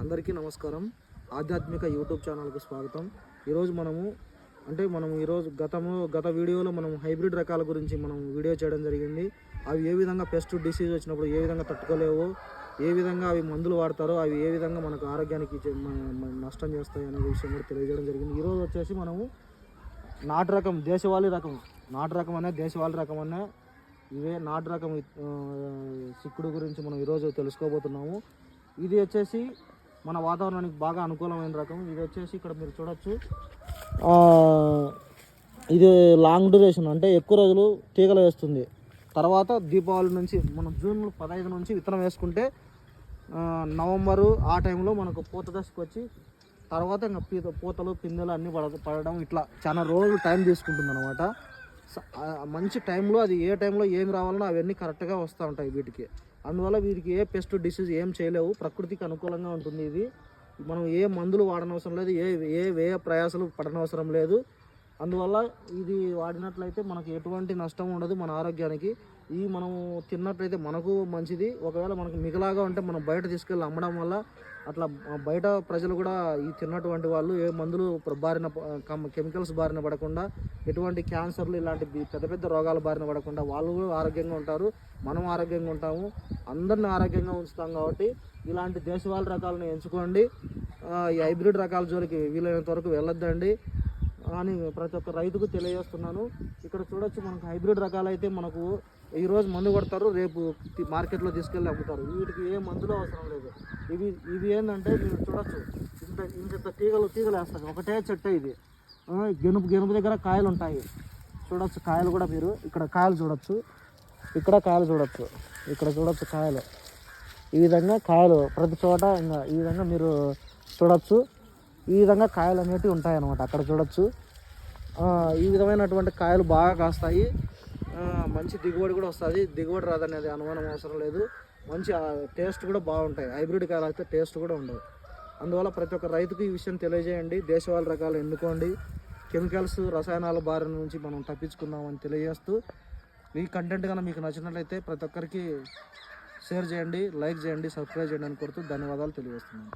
అందరికీ నమస్కారం. ఆధ్యాత్మిక యూట్యూబ్ ఛానల్కి స్వాగతం. ఈరోజు మనము అంటే మనం ఈరోజు గతము గత వీడియోలో మనం హైబ్రిడ్ రకాల గురించి మనం వీడియో చేయడం జరిగింది. అవి ఏ విధంగా పెస్ట్ డిసీజ్ వచ్చినప్పుడు ఏ విధంగా తట్టుకోలేవో ఏ విధంగా అవి మందులు వాడతారో అవి ఏ విధంగా మనకు ఆరోగ్యానికి చే- నష్టం చేస్తాయి అనే విషయం కూడా తెలియజేయడం జరిగింది. ఈరోజు వచ్చేసి మనము నాటు రకం దేశవాళీ రకం. నాటు రకం అనే దేశవాళీ రకం అనే ఇవే నాటు రకం సిక్కుడు గురించి మనం ఈరోజు తెలుసుకోబోతున్నాము. ఇది వచ్చేసి మన వాతావరణానికి బాగా అనుకూలమైన రకం. ఇది వచ్చేసి ఇక్కడ మీరు చూడొచ్చు. ఇది లాంగ్ డ్యూరేషన్ అంటే ఎక్కువ రోజులు తీగలు వేస్తుంది. తర్వాత దీపావళి నుంచి మనం జూన్ పదహైదు నుంచి విత్తనం వేసుకుంటే నవంబరు ఆ టైంలో మనకు పూత దశకు వచ్చి తర్వాత ఇంకా పీత పూతలు పిందెలు అన్నీ పడ పడడం ఇట్లా చాలా రోజులు టైం తీసుకుంటుంది అనమాట మంచి టైంలో అది ఏ టైంలో ఏం రావాలనో అవన్నీ కరెక్ట్గా వస్తూ ఉంటాయి వీటికి. అందువల్ల వీటికి ఏ పెస్ట్ డిసీజ్ ఏం చేయలేవు. ప్రకృతికి అనుకూలంగా ఉంటుంది ఇది. మనం ఏ మందులు వాడనవసరం లేదు. ఏ ఏ వ్యయ ప్రయాసాలు పడనవసరం లేదు. అందువల్ల ఇది వాడినట్లయితే మనకు ఎటువంటి నష్టం ఉండదు మన ఆరోగ్యానికి. ఈ మనం తిన్నట్లయితే మనకు మంచిది. ఒకవేళ మనకు మిగలాగా ఉంటే మనం బయట తీసుకెళ్ళి అమ్మడం వల్ల అట్లా బయట ప్రజలు కూడా ఈ తిన్నటువంటి వాళ్ళు ఏ మందులు బారిన కమ్- కెమికల్స్ బారిన పడకుండా ఎటువంటి క్యాన్సర్లు ఇలాంటి పెద్ద పెద్ద రోగాలు బారిన పడకుండా వాళ్ళు కూడా ఆరోగ్యంగా ఉంటారు. మనం ఆరోగ్యంగా ఉంటాము. అందరిని ఆరోగ్యంగా ఉంచుతాం కాబట్టి ఇలాంటి దేశవాళ రకాలను ఎంచుకోండి. ఈ హైబ్రిడ్ రకాల జోలికి వీలైనంత వరకు వెళ్ళొద్దండి. అని ప్రతి ఒక్క రైతుకు తెలియజేస్తున్నాను. ఇక్కడ చూడొచ్చు మనకు హైబ్రిడ్ రకాలు అయితే మనకు ఈ రోజు మందు కొడతారు రేపు మార్కెట్లో తీసుకెళ్ళి అమ్ముతారు. వీటికి ఏ మందులు అవసరం లేదు. ఇవి ఇవి ఏంటంటే మీరు చూడొచ్చు. ఇంత ఇంత తీగలు తీగలు వేస్తారు. ఒకటే చెట్టు ఇది. గెనుపు గెనుపు దగ్గర కాయలు ఉంటాయి. చూడొచ్చు కాయలు కూడా మీరు. ఇక్కడ కాయలు చూడొచ్చు. ఇక్కడ కాయలు చూడొచ్చు. ఇక్కడ చూడొచ్చు కాయలు. ఈ విధంగా కాయలు ప్రతి చోట ఇంకా ఈ విధంగా మీరు చూడొచ్చు. ఈ విధంగా కాయలు అనేటివి ఉంటాయన్నమాట. అక్కడ చూడొచ్చు. ఈ విధమైనటువంటి కాయలు బాగా కాస్తాయి. మంచి దిగుబడి కూడా వస్తుంది. దిగుబడి రాదనేది అనుమానం అవసరం లేదు. మంచి టేస్ట్ కూడా బాగుంటాయి. హైబ్రిడ్ కాయలు అయితే టేస్ట్ కూడా ఉండవు. అందువల్ల ప్రతి ఒక్క రైతుకు ఈ విషయం తెలియజేయండి. దేశవాళీ రకాలు ఎన్నుకోండి. కెమికల్స్ రసాయనాల బారి నుంచి మనం తప్పించుకుందామని తెలియజేస్తూ ఈ కంటెంట్ కనుక మీకు నచ్చినట్లయితే ప్రతి ఒక్కరికి షేర్ చేయండి లైక్ చేయండి సబ్స్క్రైబ్ చేయండి అని కోరుతూ ధన్యవాదాలు తెలియజేస్తున్నాను.